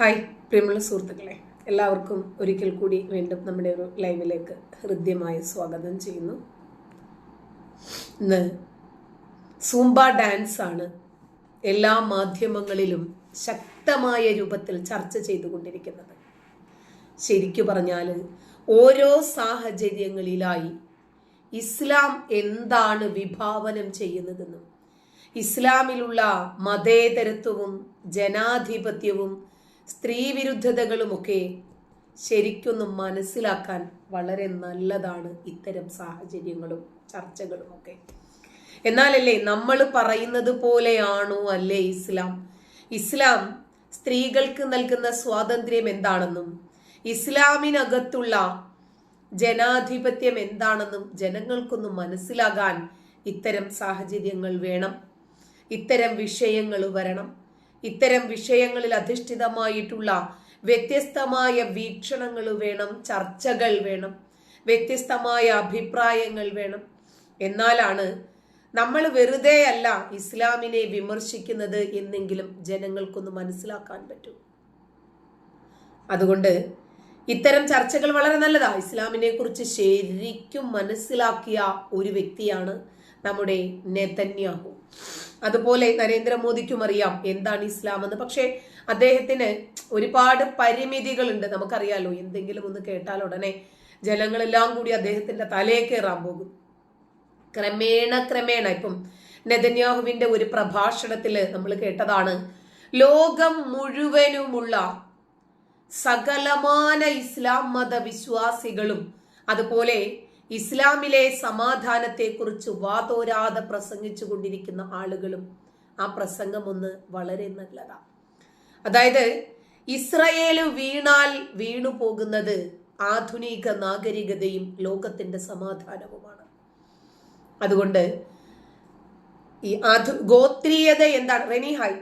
Hi പ്രിയമുള്ള സുഹൃത്തുക്കളെ. എല്ലാവർക്കും ഒരിക്കൽ കൂടി വീണ്ടും നമ്മുടെ ഒരു ലൈവിലേക്ക് ഹൃദ്യമായ സ്വാഗതം ചെയ്യുന്നു. ഇന്ന് സൂംബ ഡാൻസ് ആണ് എല്ലാ മാധ്യമങ്ങളിലും ശക്തമായ രൂപത്തിൽ ചർച്ച ചെയ്തുകൊണ്ടിരിക്കുന്നത്. ശരിക്കു പറഞ്ഞാൽ ഓരോ സാഹചര്യങ്ങളിലായി ഇസ്ലാം എന്താണ് വിഭാവനം ചെയ്യുന്നതെന്നും ഇസ്ലാമിലുള്ള മതേതരത്വവും ജനാധിപത്യവും സ്ത്രീവിരുദ്ധതകളുമൊക്കെ ശരിക്കൊന്നും മനസ്സിലാക്കാൻ വളരെ നല്ലതാണ് ഇത്തരം സാഹചര്യങ്ങളും ചർച്ചകളുമൊക്കെ. എന്നാലല്ലേ നമ്മൾ പറയുന്നത് പോലെയാണോ അല്ലേ ഇസ്ലാം? ഇസ്ലാം സ്ത്രീകൾക്ക് നൽകുന്ന സ്വാതന്ത്ര്യം എന്താണെന്നും ഇസ്ലാമിനകത്തുള്ള ജനാധിപത്യം എന്താണെന്നും ജനങ്ങൾക്കൊന്ന് മനസ്സിലാകാൻ ഇത്തരം സാഹചര്യങ്ങൾ വേണം. ഇത്തരം വിഷയങ്ങൾ വരണം. ഇത്തരം വിഷയങ്ങളിൽ അധിഷ്ഠിതമായിട്ടുള്ള വ്യത്യസ്തമായ വീക്ഷണങ്ങൾ വേണം ചർച്ചകൾ വേണം വ്യത്യസ്തമായ അഭിപ്രായങ്ങൾ വേണം. എന്നാലാണ് നമ്മൾ വെറുതെ അല്ല ഇസ്ലാമിനെ വിമർശിക്കുന്നത് എന്നെങ്കിലും ജനങ്ങൾക്കൊന്ന് മനസ്സിലാക്കാൻ പറ്റൂ. അതുകൊണ്ട് ഇത്തരം ചർച്ചകൾ വളരെ നല്ലതാ. ഇസ്ലാമിനെ കുറിച്ച് ശരിക്കും മനസ്സിലാക്കിയ ഒരു വ്യക്തിയാണ് നമ്മുടെ നെതന്യാഹു. അതുപോലെ നരേന്ദ്രമോദിക്കും അറിയാം എന്താണ് ഇസ്ലാം എന്ന്. പക്ഷേ അദ്ദേഹത്തിന് ഒരുപാട് പരിമിതികളുണ്ട്. നമുക്കറിയാലോ എന്തെങ്കിലും ഒന്ന് കേട്ടാൽ ഉടനെ ജനങ്ങളെല്ലാം കൂടി അദ്ദേഹത്തിന്റെ തലയെ കയറാൻ പോകും. ക്രമേണ ക്രമേണ ഇപ്പം നെതന്യാഹുവിന്റെ ഒരു പ്രഭാഷണത്തിൽ നമ്മൾ കേട്ടതാണ് ലോകം മുഴുവനുമുള്ള സകലമാന ഇസ്ലാം മത വിശ്വാസികളും അതുപോലെ ഇസ്ലാമിലെ സമാധാനത്തെക്കുറിച്ച് വാതോരാതെ പ്രസംഗിച്ചു കൊണ്ടിരിക്കുന്ന ആളുകളും ആ പ്രസംഗം ഒന്ന് വളരെ നല്ലതാണ് അതായത് ഇസ്രയേൽ വീണാൽ വീണു പോകുന്നത് ആധുനിക നാഗരികതയും ലോകത്തിന്റെ സമാധാനവുമാണ്. അതുകൊണ്ട് ഈ ആധു ഗോത്രീയത എന്താണ്? Reni hi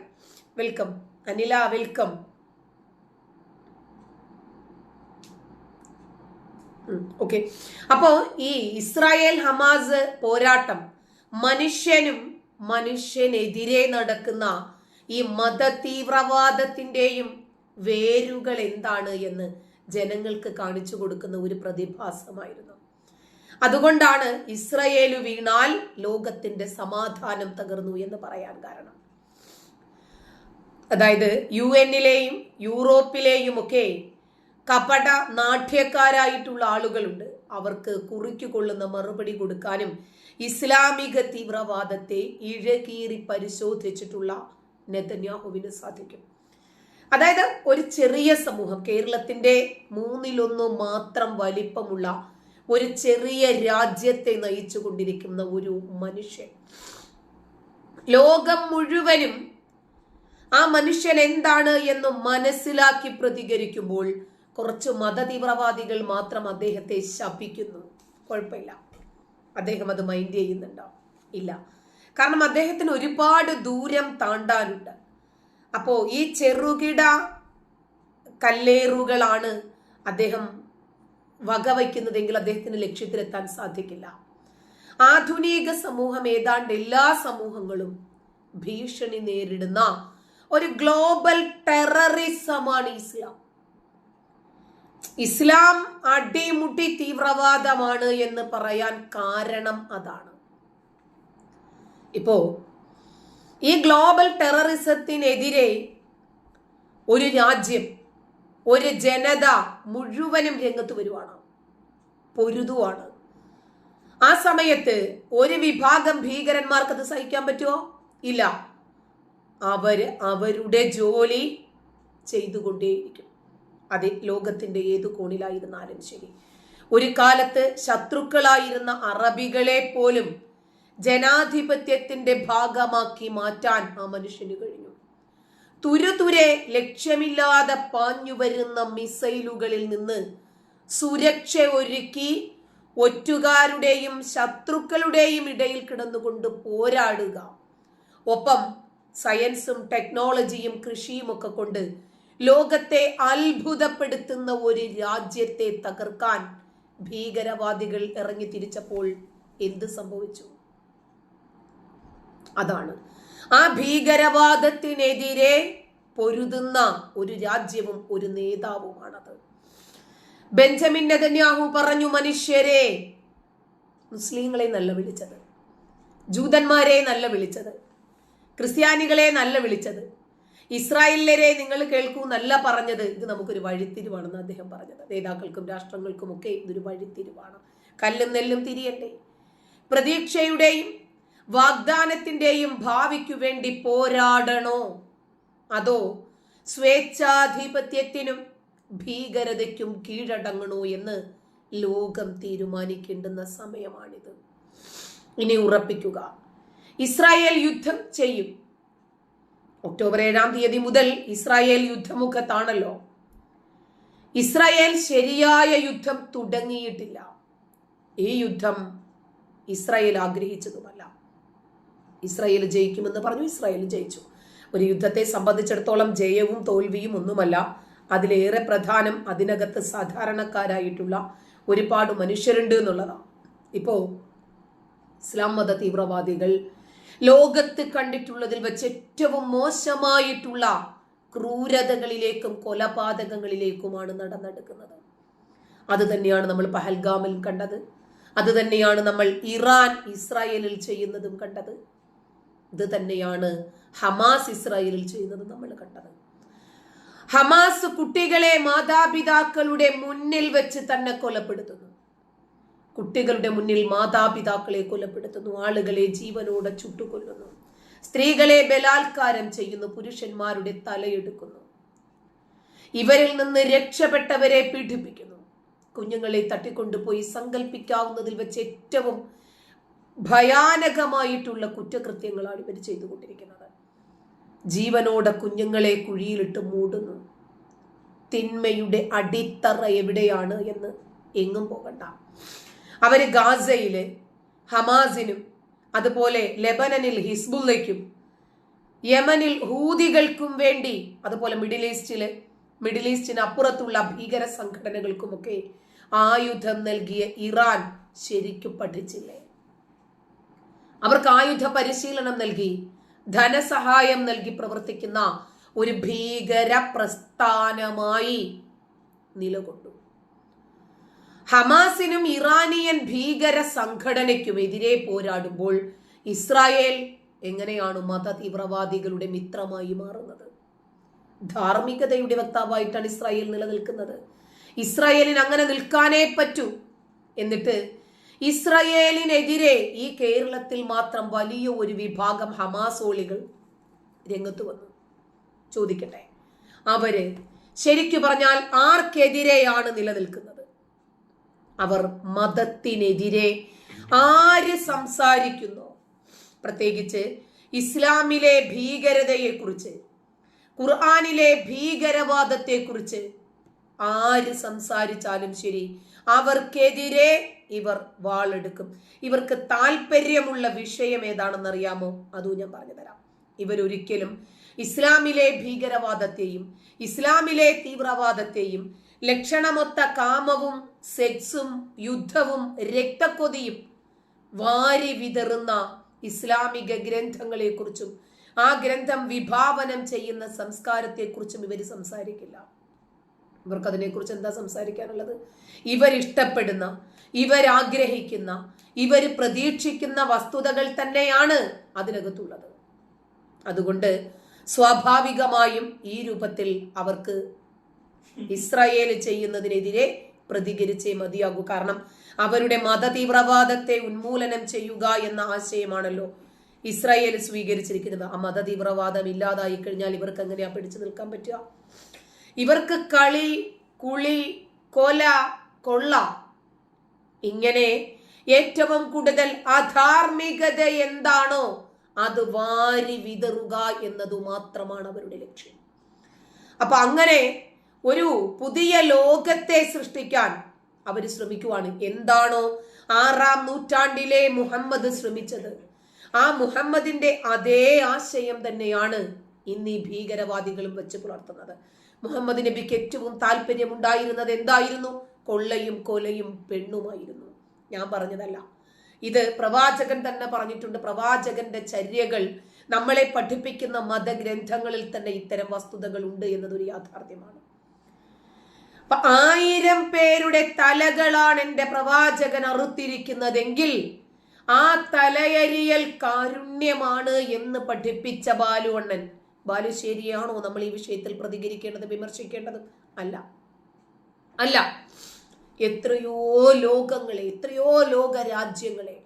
welcome. Anila welcome. Okay അപ്പോ ഈ ഇസ്രായേൽ ഹമാസ് പോരാട്ടം മനുഷ്യനും മനുഷ്യനെതിരെ നടക്കുന്ന ഈ മത തീവ്രവാദത്തിന്റെയും വേരുകൾ എന്താണ് എന്ന് ജനങ്ങൾക്ക് കാണിച്ചു കൊടുക്കുന്ന ഒരു പ്രതിഭാസമായിരുന്നു. അതുകൊണ്ടാണ് ഇസ്രയേൽ വീണാൽ ലോകത്തിന്റെ സമാധാനം തകർന്നു എന്ന് പറയാൻ കാരണം. അതായത് യു എന്നിലെയും യൂറോപ്പിലെയും ഒക്കെ കപട നാട്യക്കാരായിട്ടുള്ള ആളുകളുണ്ട്. അവർക്ക് കുറിക്കുകൊള്ളുന്ന മറുപടി കൊടുക്കാനും ഇസ്ലാമിക തീവ്രവാദത്തെ ഇഴകീറി പരിശോധിച്ചിട്ടുള്ള നെതന്യാഹുവിന് സാധിക്കും. അതായത് ഒരു ചെറിയ സമൂഹം കേരളത്തിന്റെ മൂന്നിലൊന്ന് മാത്രം വലിപ്പമുള്ള ഒരു ചെറിയ രാജ്യത്തെ നയിച്ചു കൊണ്ടിരിക്കുന്ന ഒരു മനുഷ്യൻ. ലോകം മുഴുവനും ആ മനുഷ്യൻ എന്താണ് എന്ന് മനസ്സിലാക്കി പ്രതികരിക്കുമ്പോൾ കുറച്ച് മതതീവ്രവാദികൾ മാത്രം അദ്ദേഹത്തെ ശപിക്കുന്നു. കുഴപ്പമില്ല. അദ്ദേഹം അത് മൈൻഡ് ചെയ്യുന്നുണ്ടോ? ഇല്ല. കാരണം അദ്ദേഹത്തിന് ഒരുപാട് ദൂരം താണ്ടാനുണ്ട്. അപ്പോ ഈ ചെറുകിട കല്ലേറുകളാണ് അദ്ദേഹം വകവയ്ക്കുന്നതെങ്കിൽ അദ്ദേഹത്തിന് ലക്ഷ്യത്തിലെത്താൻ സാധിക്കില്ല. ആധുനിക സമൂഹം ഏതാണ്ട് എല്ലാ സമൂഹങ്ങളും ഭീഷണി നേരിടുന്ന ഒരു ഗ്ലോബൽ ടെററിസമാണ് ഇസ്ലാം. ഇസ്ലാം അടിമുട്ടി തീവ്രവാദമാണ് എന്ന് പറയാൻ കാരണം അതാണ്. ഇപ്പോ ഈ ഗ്ലോബൽ ടെററിസത്തിനെതിരെ ഒരു രാജ്യം ഒരു ജനത മുഴുവനും രംഗത്ത് വരുവാണ് പൊരുതുവാണ്. ആ സമയത്ത് ഒരു വിഭാഗം ഭീകരന്മാർക്ക് അത് സഹിക്കാൻ പറ്റുമോ ഇല്ല. അവർ അവരുടെ ജോലി ചെയ്തുകൊണ്ടേയിരിക്കും. അത് ലോകത്തിന്റെ ഏതു കോണിലായിരുന്നാലും ശരി. ഒരു കാലത്ത് ശത്രുക്കളായിരുന്ന അറബികളെ പോലും ജനാധിപത്യത്തിന്റെ ഭാഗമാക്കി മാറ്റാൻ ആ മനുഷ്യന് കഴിഞ്ഞു. തുരുതുരെ ലക്ഷ്യമില്ലാതെ പാഞ്ഞു വരുന്ന മിസൈലുകളിൽ നിന്ന് സുരക്ഷ ഒരുക്കി ഒറ്റുകാരുടെയും ശത്രുക്കളുടെയും ഇടയിൽ കിടന്നുകൊണ്ട് പോരാടുക. ഒപ്പം സയൻസും ടെക്നോളജിയും കൃഷിയും ഒക്കെ കൊണ്ട് ലോകത്തെ അത്ഭുതപ്പെടുത്തുന്ന ഒരു രാജ്യത്തെ തകർക്കാൻ ഭീകരവാദികൾ ഇറങ്ങി തിരിച്ചപ്പോൾ എന്ത് സംഭവിച്ചു? അതാണ്. ആ ഭീകരവാദത്തിനെതിരെ പൊരുതുന്ന ഒരു രാജ്യവും ഒരു നേതാവുമാണത്. ബെഞ്ചമിൻ നെതന്യാഹു പറഞ്ഞു മനുഷ്യരെ മുസ്ലിങ്ങളെ നല്ല വിളിച്ചത്. ജൂതന്മാരെ നല്ല വിളിച്ചത്. ക്രിസ്ത്യാനികളെ നല്ല വിളിച്ചത്. ഇസ്രായേലരെ നിങ്ങൾ കേൾക്കൂ എന്നല്ല പറഞ്ഞത്. ഇത് നമുക്കൊരു വഴിത്തിരിവാണെന്ന് അദ്ദേഹം പറഞ്ഞത്. നേതാക്കൾക്കും രാഷ്ട്രങ്ങൾക്കും ഒക്കെ ഇതൊരു വഴിത്തിരിവാണ്. കല്ലും നെല്ലും തിരിയട്ടെ. പ്രതീക്ഷയുടെയും വാഗ്ദാനത്തിന്റെയും ഭാവിക്കു വേണ്ടി പോരാടണോ? അതോ സ്വേച്ഛാധിപത്യത്തിനും ഭീകരതയ്ക്കും കീഴടങ്ങണോ എന്ന് ലോകം തീരുമാനിക്കേണ്ടുന്ന സമയമാണിത്. ഇനി ഉറപ്പിക്കുക. ഇസ്രായേൽ യുദ്ധം ചെയ്യും. ഒക്ടോബർ ഏഴാം തീയതി മുതൽ ഇസ്രായേൽ യുദ്ധമുഖത്താണല്ലോ. ഇസ്രായേൽ ശരിയായ യുദ്ധം തുടങ്ങിയിട്ടില്ല. ഈ യുദ്ധം ഇസ്രായേൽ ആഗ്രഹിച്ചതുമല്ല. ഇസ്രായേൽ ജയിക്കുമെന്ന് പറഞ്ഞു ഇസ്രായേൽ ജയിച്ചു. ഒരു യുദ്ധത്തെ സംബന്ധിച്ചിടത്തോളം ജയവും തോൽവിയും ഒന്നുമല്ല. അതിലേറെ പ്രധാനം അതിനകത്ത് സാധാരണക്കാരായിട്ടുള്ള ഒരുപാട് മനുഷ്യരുണ്ട് എന്നുള്ളതാണ്. ഇപ്പോ ഇസ്ലാം മത തീവ്രവാദികൾ ലോകത്ത് കണ്ടിട്ടുള്ളതിൽ വെച്ച് ഏറ്റവും മോശമായിട്ടുള്ള ക്രൂരതകളിലേക്കും കൊലപാതകങ്ങളിലേക്കുമാണ് നടന്നെടുക്കുന്നത്. അത് തന്നെയാണ് നമ്മൾ പഹൽഗാമിൽ കണ്ടത്. അത് തന്നെയാണ് നമ്മൾ ഇറാൻ ഇസ്രായേലിൽ ചെയ്യുന്നതും കണ്ടത്. ഇത് തന്നെയാണ് ഹമാസ് ഇസ്രായേലിൽ ചെയ്യുന്നത് നമ്മൾ കണ്ടത്. ഹമാസ് കുട്ടികളെ മാതാപിതാക്കളുടെ മുന്നിൽ വെച്ച് തന്നെ കൊലപ്പെടുത്തുന്നു. കുട്ടികളുടെ മുന്നിൽ മാതാപിതാക്കളെ കൊലപ്പെടുത്തുന്നു ആളുകളെ ജീവനോടെ ചുട്ടുകൊല്ലുന്നു. സ്ത്രീകളെ ബലാത്കാരം ചെയ്യുന്നു പുരുഷന്മാരുടെ തലയെടുക്കുന്നു. ഇവരിൽ നിന്ന് രക്ഷപ്പെട്ടവരെ പീഡിപ്പിക്കുന്നു. കുഞ്ഞുങ്ങളെ തട്ടിക്കൊണ്ടുപോയി സങ്കല്പിക്കാവുന്നതിൽ വെച്ച് ഏറ്റവും ഭയാനകമായിട്ടുള്ള കുറ്റകൃത്യങ്ങളാണ് ഇവർ ചെയ്തുകൊണ്ടിരിക്കുന്നത്. ജീവനോടെ കുഞ്ഞുങ്ങളെ കുഴിയിലിട്ട് മൂടുന്നു. തിന്മയുടെ അടിത്തറ എവിടെയാണ് എന്ന് എങ്ങും പോകണ്ട. അവർ ഗാസയിൽ ഹമാസിനും അതുപോലെ ലെബനനിൽ ഹിസ്ബുല്ലയ്ക്കും യമനിൽ ഹൂതികൾക്കും വേണ്ടി അതുപോലെ മിഡിൽ ഈസ്റ്റിൽ മിഡിൽ ഈസ്റ്റിന് അപ്പുറത്തുള്ള ഭീകര സംഘടനകൾക്കുമൊക്കെ ആയുധം നൽകിയ ഇറാൻ ശരിക്കും പഠിച്ചില്ലേ? അവർക്ക് ആയുധ പരിശീലനം നൽകി ധനസഹായം നൽകി പ്രവർത്തിക്കുന്ന ഒരു ഭീകര പ്രസ്ഥാനമായി നിലകൊണ്ടു. ഹമാസിനും ഇറാനിയൻ ഭീകര സംഘടനയ്ക്കുമെതിരെ പോരാടുമ്പോൾ ഇസ്രായേൽ എങ്ങനെയാണ് മത തീവ്രവാദികളുടെ മിത്രമായി മാറുന്നത്? ധാർമ്മികതയുടെ വക്താവായിട്ടാണ് ഇസ്രായേൽ നിലനിൽക്കുന്നത്. ഇസ്രായേലിന് അങ്ങനെ നിൽക്കാനേ പറ്റൂ. എന്നിട്ട് ഇസ്രായേലിനെതിരെ ഈ കേരളത്തിൽ മാത്രം വലിയ ഒരു വിഭാഗം ഹമാസോളികൾ രംഗത്ത് വന്നു. ചോദിക്കട്ടെ? അവർ ശരിക്കു പറഞ്ഞാൽ ആർക്കെതിരെയാണ് നിലനിൽക്കുന്നത്? അവർ മതത്തിനെതിരെ ആര് സംസാരിക്കുന്നു? പ്രത്യേകിച്ച് ഇസ്ലാമിലെ ഭീകരതയെ ഭീകരതയെക്കുറിച്ച് ഖുർആാനിലെ ഭീകരവാദത്തെക്കുറിച്ച് ആര് സംസാരിച്ചാലും ശരി അവർക്കെതിരെ ഇവർ വാളെടുക്കും. ഇവർക്ക് താല്പര്യമുള്ള വിഷയം ഏതാണെന്ന് അറിയാമോ അതും ഞാൻ പറഞ്ഞു തരാം. ഇവരൊരിക്കലും ഇസ്ലാമിലെ ഭീകരവാദത്തെയും ഇസ്ലാമിലെ തീവ്രവാദത്തെയും ലക്ഷണമൊത്ത കാമവും സെക്സും യുദ്ധവും രക്തക്കൊതിയും വാരി വിതറുന്ന ഇസ്ലാമിക ഗ്രന്ഥങ്ങളെക്കുറിച്ചും ആ ഗ്രന്ഥം വിഭാവനം ചെയ്യുന്ന സംസ്കാരത്തെക്കുറിച്ചും ഇവർ സംസാരിക്കില്ല. ഇവർക്ക് അതിനെക്കുറിച്ച് എന്താ സംസാരിക്കാനുള്ളത്? ഇവരിഷ്ടപ്പെടുന്ന ഇവരാഗ്രഹിക്കുന്ന ഇവർ പ്രതീക്ഷിക്കുന്ന വസ്തുതകൾ തന്നെയാണ് അതിനകത്തുള്ളത്. അതുകൊണ്ട് സ്വാഭാവികമായും ഈ രൂപത്തിൽ അവർക്ക് ഇസ്രായേൽ ചെയ്യുന്നതിനെതിരെ പ്രതികരിച്ചേ മതിയാകൂ. കാരണം അവരുടെ മത തീവ്രവാദത്തെ ഉന്മൂലനം ചെയ്യുക എന്ന ആശയമാണല്ലോ ഇസ്രായേൽ സ്വീകരിച്ചിരിക്കുന്നത്. ആ മത തീവ്രവാദം ഇല്ലാതായി കഴിഞ്ഞാൽ ഇവർക്ക് എങ്ങനെയാ പിടിച്ചു നിൽക്കാൻ പറ്റുക? ഇവർക്ക് കളി കുളി കൊല കൊള്ള ഇങ്ങനെ ഏറ്റവും കൂടുതൽ അധാർമികത എന്താണോ അത് വാരി വിതറുക എന്നതു മാത്രമാണ് അവരുടെ ലക്ഷ്യം. അപ്പൊ അങ്ങനെ ഒരു പുതിയ ലോകത്തെ സൃഷ്ടിക്കാൻ അവർ ശ്രമിക്കുവാണ്. എന്താണോ ആറാം നൂറ്റാണ്ടിലെ മുഹമ്മദ് ശ്രമിച്ചത്. ആ മുഹമ്മദിന്റെ അതേ ആശയം തന്നെയാണ് ഇന്ന് ഈ ഭീകരവാദികളും വെച്ച് പുലർത്തുന്നത്. മുഹമ്മദ് നബിക്ക് ഏറ്റവും താല്പര്യമുണ്ടായിരുന്നത് എന്തായിരുന്നു? കൊള്ളയും കൊലയും പെണ്ണുമായിരുന്നു. ഞാൻ പറഞ്ഞതല്ല. ഇത് പ്രവാചകൻ തന്നെ പറഞ്ഞിട്ടുണ്ട്. പ്രവാചകന്റെ ചര്യകൾ നമ്മളെ പഠിപ്പിക്കുന്ന മതഗ്രന്ഥങ്ങളിൽ തന്നെ ഇത്തരം വസ്തുതകൾ ഉണ്ട് എന്നതൊരു യാഥാർത്ഥ്യമാണ്. അപ്പൊ ആയിരം പേരുടെ തലകളാണ് എന്റെ പ്രവാചകൻ അറുത്തിരിക്കുന്നതെങ്കിൽ ആ തലയരിയൽ കാരുണ്യമാണ് എന്ന് പഠിപ്പിച്ച ബാലുവണ്ണൻ. ബാലു ശരിയാണോ? നമ്മൾ ഈ വിഷയത്തിൽ പ്രതികരിക്കേണ്ടത് വിമർശിക്കേണ്ടത് അല്ല. അല്ല. എത്രയോ ലോകങ്ങളെ എത്രയോ ലോക രാജ്യങ്ങളെ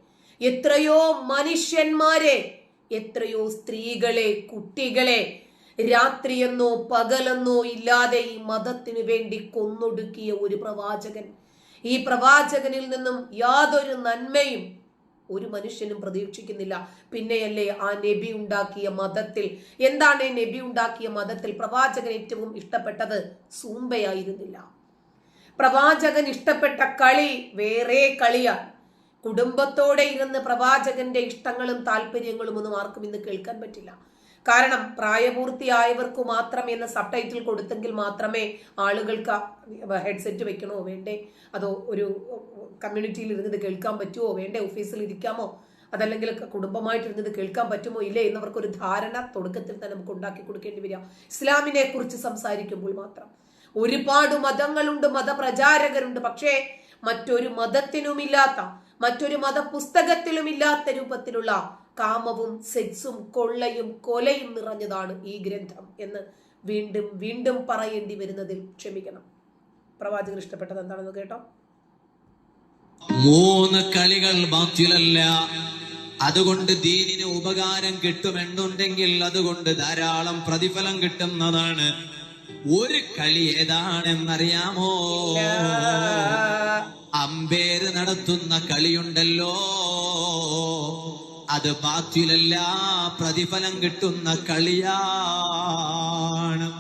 എത്രയോ മനുഷ്യന്മാരെ എത്രയോ സ്ത്രീകളെ കുട്ടികളെ രാത്രിയെന്നോ പകലെന്നോ ഇല്ലാതെ ഈ മതത്തിനു വേണ്ടി കൊന്നൊടുക്കിയ ഒരു പ്രവാചകൻ. ഈ പ്രവാചകനിൽ നിന്നും യാതൊരു നന്മയും ഒരു മനുഷ്യനും പ്രതീക്ഷിക്കുന്നില്ല. പിന്നെയല്ലേ ആ നബി ഉണ്ടാക്കിയ മതത്തിൽ. എന്താണ് നബി ഉണ്ടാക്കിയ മതത്തിൽ? പ്രവാചകൻ ഏറ്റവും ഇഷ്ടപ്പെട്ടത് സൂമ്പയായിരുന്നില്ല. പ്രവാചകൻ ഇഷ്ടപ്പെട്ട കളി വേറെ കളിയാണ് കുടുംബത്തോടെ ഇരുന്ന് പ്രവാചകന്റെ ഇഷ്ടങ്ങളും താല്പര്യങ്ങളും ഒന്നും ആർക്കും ഇന്ന് കേൾക്കാൻ പറ്റില്ല. കാരണം പ്രായപൂർത്തിയായവർക്ക് മാത്രം എന്ന സബ് ടൈറ്റിൽ കൊടുത്തെങ്കിൽ മാത്രമേ ആളുകൾക്ക് ഹെഡ്സെറ്റ് വെക്കണോ വേണ്ടേ? അതോ ഒരു കമ്മ്യൂണിറ്റിയിൽ ഇരുന്നത് കേൾക്കാൻ പറ്റുമോ വേണ്ടേ? ഓഫീസിൽ ഇരിക്കാമോ? അതല്ലെങ്കിൽ കുടുംബമായിട്ടിരുന്നത് കേൾക്കാൻ പറ്റുമോ ഇല്ലേ? എന്നവർക്ക് ഒരു ധാരണ തുടക്കത്തിൽ തന്നെ നമുക്ക് ഉണ്ടാക്കി കൊടുക്കേണ്ടി വരിക. ഇസ്ലാമിനെ കുറിച്ച് സംസാരിക്കുമ്പോൾ മാത്രം. ഒരുപാട് മതങ്ങളുണ്ട് മതപ്രചാരകരുണ്ട്. പക്ഷേ മറ്റൊരു മതത്തിനുമില്ലാത്ത മറ്റൊരു മതപുസ്തകത്തിലുമില്ലാത്ത രൂപത്തിലുള്ള കാമവും സെക്സും കൊള്ളയും കൊലയും നിറഞ്ഞതാണ് ഈ ഗ്രന്ഥം എന്ന് വീണ്ടും വീണ്ടും പറയേണ്ടി വരുന്നതിൽ ക്ഷമിക്കണം. പ്രവാചകൻ ഇഷ്ടപ്പെട്ടത് എന്താണെന്ന് കേട്ടോ? മൂന്ന് കളികൾ ബാത്തിലല്ല അതുകൊണ്ട് ദീനിന് ഉപകാരം കിട്ടുമെന്നുണ്ടെങ്കിൽ അതുകൊണ്ട് ധാരാളം പ്രതിഫലം കിട്ടുന്നതാണ്. ഒരു കളി ഏതാണെന്നറിയാമോ? അമ്പേര് നടത്തുന്ന കളിയുണ്ടല്ലോ. അത് ബാത്തിലല്ല പ്രതിഫലം കിട്ടുന്ന കളിയാണ്.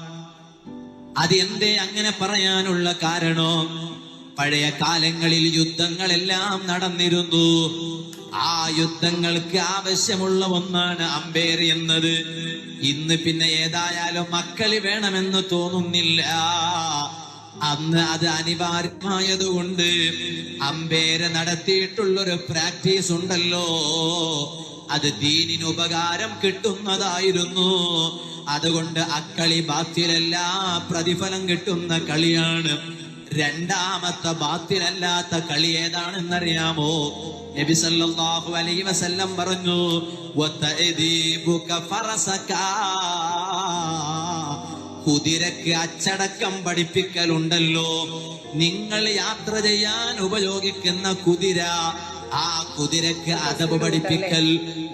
അത് എന്തേ അങ്ങനെ പറയാനുള്ള കാരണം? പഴയ കാലങ്ങളിൽ യുദ്ധങ്ങളെല്ലാം നടന്നിരുന്നു. ആ യുദ്ധങ്ങൾക്ക് ആവശ്യമുള്ള ഒന്നാണ് അമ്പേർ എന്നത്. ഇന്ന് പിന്നെ ഏതായാലും മക്കളി വേണമെന്ന് തോന്നുന്നില്ല. അന്ന് അത് അനിവാര്യമായതുകൊണ്ട് അമ്പേര നടത്തിയിട്ടുള്ളൊരു പ്രാക്ടീസ് ഉണ്ടല്ലോ. അത് ദീനിന് ഉപകാരം കിട്ടുന്നതായിരുന്നു. അതുകൊണ്ട് അക്കളി ബാത്തിലല്ല പ്രതിഫലം കിട്ടുന്ന കളിയാണ്. രണ്ടാമത്തെ ബാത്തിലല്ലാത്ത കളി ഏതാണെന്നറിയാമോ? നബി സല്ലല്ലാഹു അലൈഹി വസല്ലം പറഞ്ഞു വതഅദീബുക കുതിരക്ക് അച്ചടക്കം പഠിപ്പിക്കലുണ്ടല്ലോ. നിങ്ങൾ യാത്ര ചെയ്യാൻ ഉപയോഗിക്കുന്ന കുതിര ആ കുതിരക്ക് അതവ് പഠിപ്പിക്കൽ.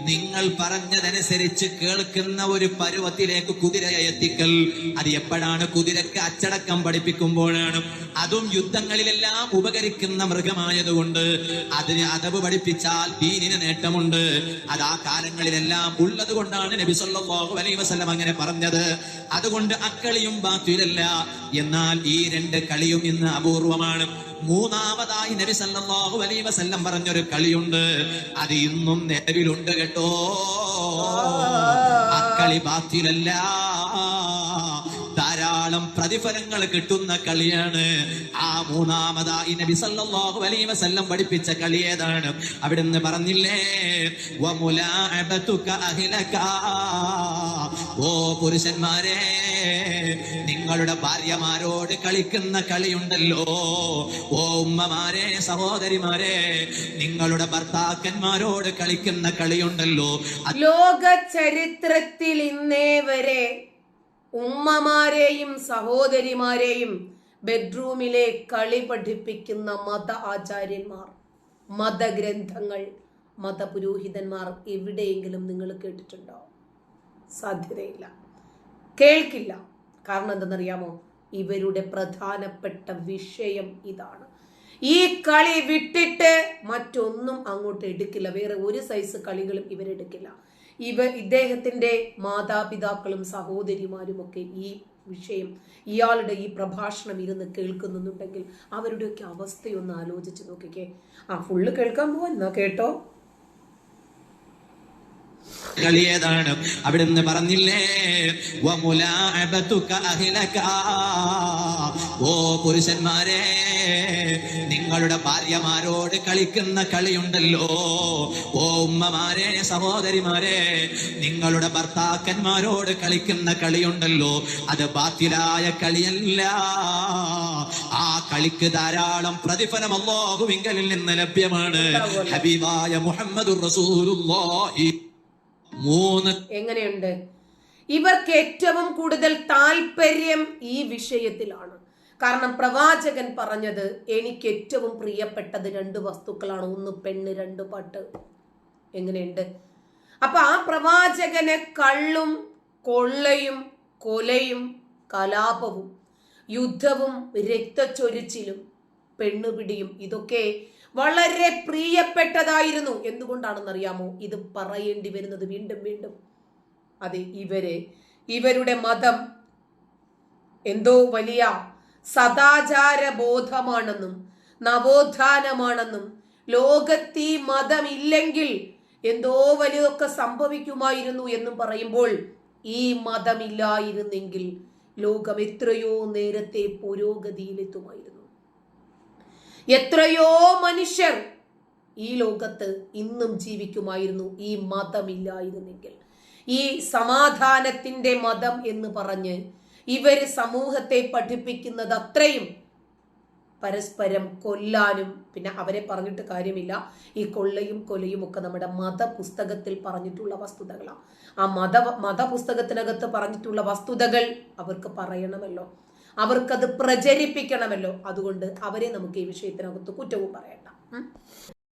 നിങ്ങൾ പറഞ്ഞതനുസരിച്ച് കേൾക്കുന്ന ഒരു പരുവത്തിലേക്ക് കുതിരയെ എത്തിക്കൽ. അത് എപ്പോഴാണ് കുതിരക്ക് അച്ചടക്കം പഠിപ്പിക്കുമ്പോഴാണ്. അതും യുദ്ധങ്ങളിലെല്ലാം ഉപകരിക്കുന്ന മൃഗമായതുകൊണ്ട് അതിന് അതവ് പഠിപ്പിച്ചാൽ ദീനിന് നേട്ടമുണ്ട്. അത് ആ കാലങ്ങളിലെല്ലാം ഉള്ളത് കൊണ്ടാണ് നബി സല്ലല്ലാഹു അലൈഹി വസല്ലം അങ്ങനെ പറഞ്ഞത്. അതുകൊണ്ട് അക്കളിയും ബാത്തിലല്ല എന്നാൽ ഈ രണ്ട് കളിയും ഇന്ന് അപൂർവമാണ്. മൂന്നാമതായി നബി സല്ലല്ലാഹു അലൈഹി വസല്ലം പറഞ്ഞൊരു കളിയുണ്ട്. അത് ഇന്നും നിലവിലുണ്ട് കേട്ടോ. അക്കളി ബാത്തിലല്ല. ധാരാളം പ്രതിഫലങ്ങൾ കിട്ടുന്ന കളിയാണ്. ആ മൂന്നാമതായി നബി സല്ലല്ലാഹു അലൈഹി വസല്ലം പഠിപ്പിച്ച കളി ഏതാണ്? അവിടുന്ന് പറഞ്ഞില്ലേ വമുലാഅബതുക അഹ്ലക. ഓ പുരുഷന്മാരെ നിങ്ങളുടെ ഭാര്യമാരോട് കളിക്കുന്ന കളിയുണ്ടല്ലോ. ഓ ഉമ്മമാരെ സഹോദരിമാരെ നിങ്ങളുടെ ഭർത്താക്കന്മാരോട് കളിക്കുന്ന കളിയുണ്ടല്ലോ. ലോക ചരിത്രത്തിൽ ഇന്നേ വരെ ഉമ്മമാരെയും സഹോദരിമാരെയും ബെഡ്റൂമിലെ കളി പഠിപ്പിക്കുന്ന മത ആചാര്യന്മാർ മതഗ്രന്ഥങ്ങൾ മതപുരോഹിതന്മാർ എവിടെയെങ്കിലും നിങ്ങൾ കേട്ടിട്ടുണ്ടോ? സാധ്യതയില്ല. കേൾക്കില്ല. കാരണം എന്തെന്നറിയാമോ? ഇവരുടെ പ്രധാനപ്പെട്ട വിഷയം ഇതാണ്. ഈ കളി വിട്ടിട്ട് മറ്റൊന്നും അങ്ങോട്ട് എടുക്കില്ല. വേറെ ഒരു സൈസ് കളികളും ഇവരെടുക്കില്ല ഇവ ഇദ്ദേഹത്തിന്റെ മാതാപിതാക്കളും സഹോദരിമാരും ഒക്കെ ഈ വിഷയം ഇയാളുടെ ഈ പ്രഭാഷണം ഇരുന്ന് കേൾക്കുന്നുണ്ടെങ്കിൽ അവരുടെയൊക്കെ അവസ്ഥയൊന്ന് ആലോചിച്ച് നോക്കിക്കേ. ആ ഫുള്ള് കേൾക്കാൻ പോവാ. എന്നാ കേട്ടോ? കളി ഏതാണ്? അവിടുന്ന് പറഞ്ഞില്ലേ. ഓ പുരുഷന്മാരെ നിങ്ങളുടെ ഭാര്യമാരോട് കളിക്കുന്ന കളിയുണ്ടല്ലോ. ഓ ഉമ്മമാരെ സഹോദരിമാരെ നിങ്ങളുടെ ഭർത്താക്കന്മാരോട് കളിക്കുന്ന കളിയുണ്ടല്ലോ. അത് ബാത്തിലായ കളിയല്ല. ആ കളിക്ക് ധാരാളം പ്രതിഫലം അള്ളാഹുവിങ്കലിൽ നിന്ന് ലഭ്യമാണ്. ഹബീബായ മുഹമ്മദ് റസൂലുള്ളാഹി. മൂന്ന് എങ്ങനെയുണ്ട്? ഇവർക്ക് ഏറ്റവും കൂടുതൽ താല്പര്യം ഈ വിഷയത്തിലാണ്. കാരണം പ്രവാചകൻ പറഞ്ഞത് എനിക്ക് ഏറ്റവും പ്രിയപ്പെട്ടത് രണ്ട് വസ്തുക്കളാണ്. ഒന്ന് പെണ്ണ് രണ്ട് പാട്ട്. എങ്ങനെയുണ്ട്? അപ്പൊ ആ പ്രവാചകന് കള്ളും കൊള്ളയും കൊലയും കലാപവും യുദ്ധവും രക്തച്ചൊരിച്ചിലും പെണ്ണുപിടിയും ഇതൊക്കെ വളരെ പ്രിയപ്പെട്ടതായിരുന്നു. എന്തുകൊണ്ടാണെന്നറിയാമോ? ഇത് പറയേണ്ടി വരുന്നത് വീണ്ടും വീണ്ടും. അതെ ഇവർ ഇവരുടെ മതം എന്തോ വലിയ സദാചാര ബോധമാണെന്നും നവോത്ഥാനമാണെന്നും ലോകത്തി മതമില്ലെങ്കിൽ എന്തോ വലിയൊക്കെ സംഭവിക്കുമായിരുന്നു എന്നും പറയുമ്പോൾ ഈ മതമില്ലായിരുന്നെങ്കിൽ ലോകം എത്രയോ നേരത്തെ പുരോഗതിയിലെത്തുമായിരുന്നു. എത്രയോ മനുഷ്യർ ഈ ലോകത്ത് ഇന്നും ജീവിക്കുമായിരുന്നു. ഈ മതമില്ലായിരുന്നെങ്കിൽ. ഈ സമാധാനത്തിന്റെ മതം എന്ന് പറഞ്ഞ് ഇവർ സമൂഹത്തെ പഠിപ്പിക്കുന്നത് അത്രയും പരസ്പരം കൊല്ലാനും പിന്നെ അവരെ പറഞ്ഞിട്ട് കാര്യമില്ല. ഈ കൊള്ളയും കൊലയും ഒക്കെ നമ്മുടെ മതപുസ്തകത്തിൽ പറഞ്ഞിട്ടുള്ള വസ്തുതകളാണ് ആ മത മതപുസ്തകത്തിനകത്ത് പറഞ്ഞിട്ടുള്ള വസ്തുതകൾ അവർക്ക് പറയണമല്ലോ. അവർക്കത് പ്രചരിപ്പിക്കണമല്ലോ അതുകൊണ്ട് അവരെ നമുക്ക് ഈ വിഷയത്തിനകത്ത് കുറ്റവും പറയണ്ട.